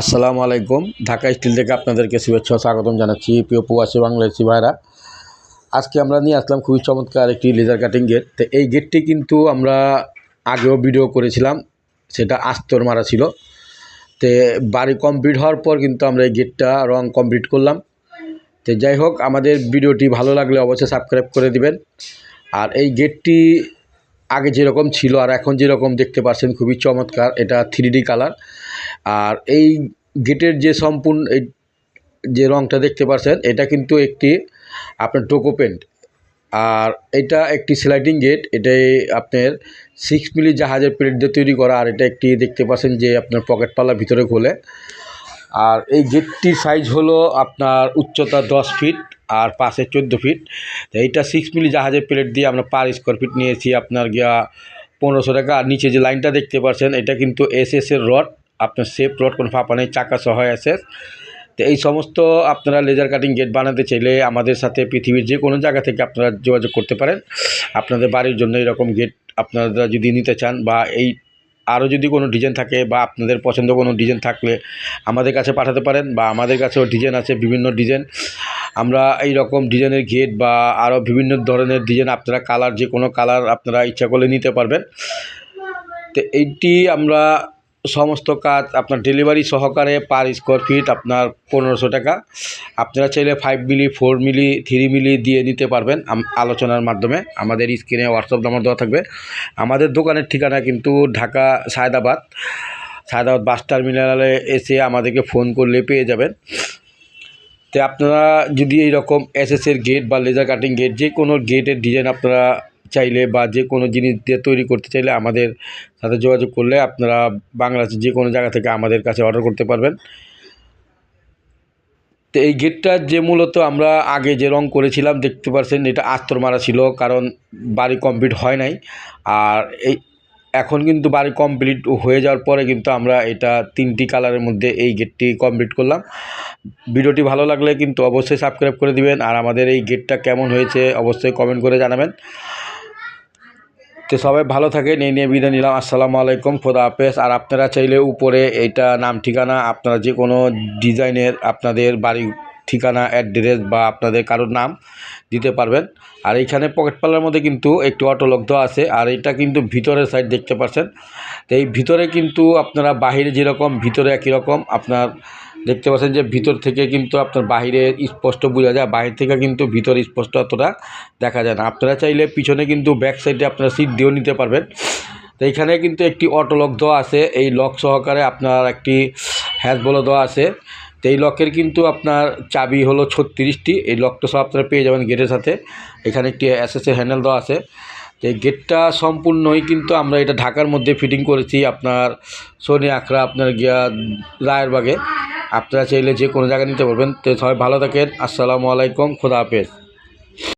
আসসালামু আলাইকুম। ঢাকা স্টিল থেকে আপনাদেরকে শুভেচ্ছা স্বাগতম জানাচ্ছি প্রিয় প্রবাসী বাংলাদেশি ভাইরা। আজকে আমরা নিয়ে আসলাম খুবই চমৎকার একটি লেজার কাটিং গেট তো এই গেটটি কিন্তু আমরা আগেও ভিডিও করেছিলাম, সেটা আস্তর মারা ছিল। তো বাড়ি কমপ্লিট হওয়ার পর কিন্তু আমরা এই গেটটা রং কমপ্লিট করলাম। তো যাই হোক, আমাদের ভিডিওটি ভালো লাগলে অবশ্যই সাবস্ক্রাইব করে দিবেন। আর এই গেটটি আগে যেরকম ছিল আর এখন যেরকম দেখতে পাচ্ছেন খুবই চমৎকার, এটা থ্রি কালার আর এই গেটের যে সম্পূর্ণ এই যে রংটা দেখতে পাচ্ছেন, এটা কিন্তু একটি আপনার টোকো পেন্ট আর এটা একটি স্লাইডিং গেট এটাই আপনার সিক্স মিলি জাহাজের প্লেট দিয়ে তৈরি করা, আর এটা একটি দেখতে পাচ্ছেন যে আপনার পকেট পাল্লা ভিতরে খোলে। আর এই গেটটির সাইজ হলো আপনার উচ্চতা দশ ফিট আর পাশে চোদ্দ ফিট এইটা সিক্স মিলি জাহাজের প্লেট দিয়ে আমরা পার স্কোয়ার ফিট নিয়েছি আপনার গিয়া পনেরোশো টাকা। আর নিচে যে লাইনটা দেখতে পাচ্ছেন, এটা কিন্তু এস এর রড আপনার সেফ রড কোনো ফাঁপা নেই, চাকা সহ এস এস তো এই সমস্ত আপনারা লেজার কাটিং গেট বানাতে চাইলে আমাদের সাথে পৃথিবীর যে কোনো জায়গা থেকে আপনারা যোগাযোগ করতে পারেন। আপনাদের বাড়ির জন্য এরকম গেট আপনারা যদি নিতে চান বা এই আরও যদি কোনো ডিজাইন থাকে বা আপনাদের পছন্দ কোনো ডিজাইন থাকলে আমাদের কাছে পাঠাতে পারেন বা আমাদের কাছেও ডিজাইন আছে, বিভিন্ন ডিজাইন। আমরা এই রকম ডিজাইনের গেট বা আরও বিভিন্ন ধরনের ডিজাইন আপনারা কালার, যে কোনো কালার আপনারা ইচ্ছা করলে নিতে পারবেন। তো এইটি আমরা সমস্ত কাজ আপনার ডেলিভারি সহকারে পার স্কোয়ার ফিট আপনার পনেরোশো টাকা। আপনারা চাইলে five milli four milli three milli দিয়ে নিতে পারবেন আলোচনার মাধ্যমে। আমাদের স্ক্রিনে হোয়াটসঅ্যাপ নাম্বার দেওয়া থাকবে। আমাদের দোকানের ঠিকানা কিন্তু ঢাকা সায়দাবাদ। সায়দাবাদ বাস টার্মিনালে এসে আমাদেরকে ফোন করলে পেয়ে যাবেন। তো আপনারা যদি এই রকম এসএসের গেট বা লেজার কাটিং গেট যে কোনো গেটের ডিজাইন আপনারা চাইলে বা যে কোনো জিনিস দিয়ে তৈরি করতে চাইলে আমাদের সাথে যোগাযোগ করলে আপনারা বাংলাদেশের যে কোনো জায়গা থেকে আমাদের কাছে অর্ডার করতে পারবেন। তো এই গেটটা যে মূলত আমরা আগে যে রং করেছিলাম, দেখতে পাচ্ছেন এটা আস্তর মারা ছিল কারণ বাড়ি কমপ্লিট হয় নাই। আর এই এখন কিন্তু বাড়ি কমপ্লিট হয়ে যাওয়ার পরে কিন্তু আমরা এটা তিনটি কালারের মধ্যে এই গেটটি কমপ্লিট করলাম। ভিডিওটি ভালো লাগলে কিন্তু অবশ্যই সাবস্ক্রাইব করে দিবেন। আর আমাদের এই গেটটা কেমন হয়েছে অবশ্যই কমেন্ট করে জানাবেন। তো সবাই ভালো থাকেন, এই নিয়ে বিদায় নিলাম। আসসালামু আলাইকুম, খোদা হাফেজ। আর আপনারা চাইলে উপরে এইটা নাম, ঠিকানা, আপনারা যে কোনো ডিজাইনের আপনাদের বাড়ি ঠিকানা, অ্যাড্রেস বা আপনাদের কারোর নাম দিতে পারবেন। আর এইখানে পকেট পাল্লার মধ্যে কিন্তু একটু দেওয়া আছে। আর এটা কিন্তু ভিতরের সাইড দেখতে পাচ্ছেন। তো এই ভিতরে কিন্তু আপনারা বাহিরে যেরকম, ভিতরে একই রকম, আপনার দেখতে পাচ্ছেন যে ভিতর থেকে কিন্তু আপনার বাহিরে স্পষ্ট বোঝা যায়, বাহির থেকে কিন্তু ভিতর স্পষ্ট অতটা দেখা যায় না। আপনারা চাইলে পিছনে কিন্তু ব্যাক সাইডে আপনারা সিট দিয়েও নিতে পারবেন। তো এইখানে কিন্তু একটি অটো লক দেওয়া আছে, এই লক সহকারে আপনার একটি হ্যাজ বলে দেওয়া আছে। তো এই লকের কিন্তু আপনার চাবি হলো ছত্রিশটি, এই লকটা সব আপনারা পেয়ে যাবেন গেটের সাথে। এখানে একটি এসএসের হ্যান্ডেল দেওয়া আছে। তো এই গেটটা সম্পূর্ণই কিন্তু আমরা এটা ঢাকার মধ্যে ফিটিং করেছি আপনার সোনি আখড়া আপনার গিয়া রায়েরবাগে আপনারা চাইলে যে কোনো জায়গায় নিতে পারবেন। তো সবাই ভালো থাকেন। আসসালামু আলাইকুম। খোদা হাফেজ।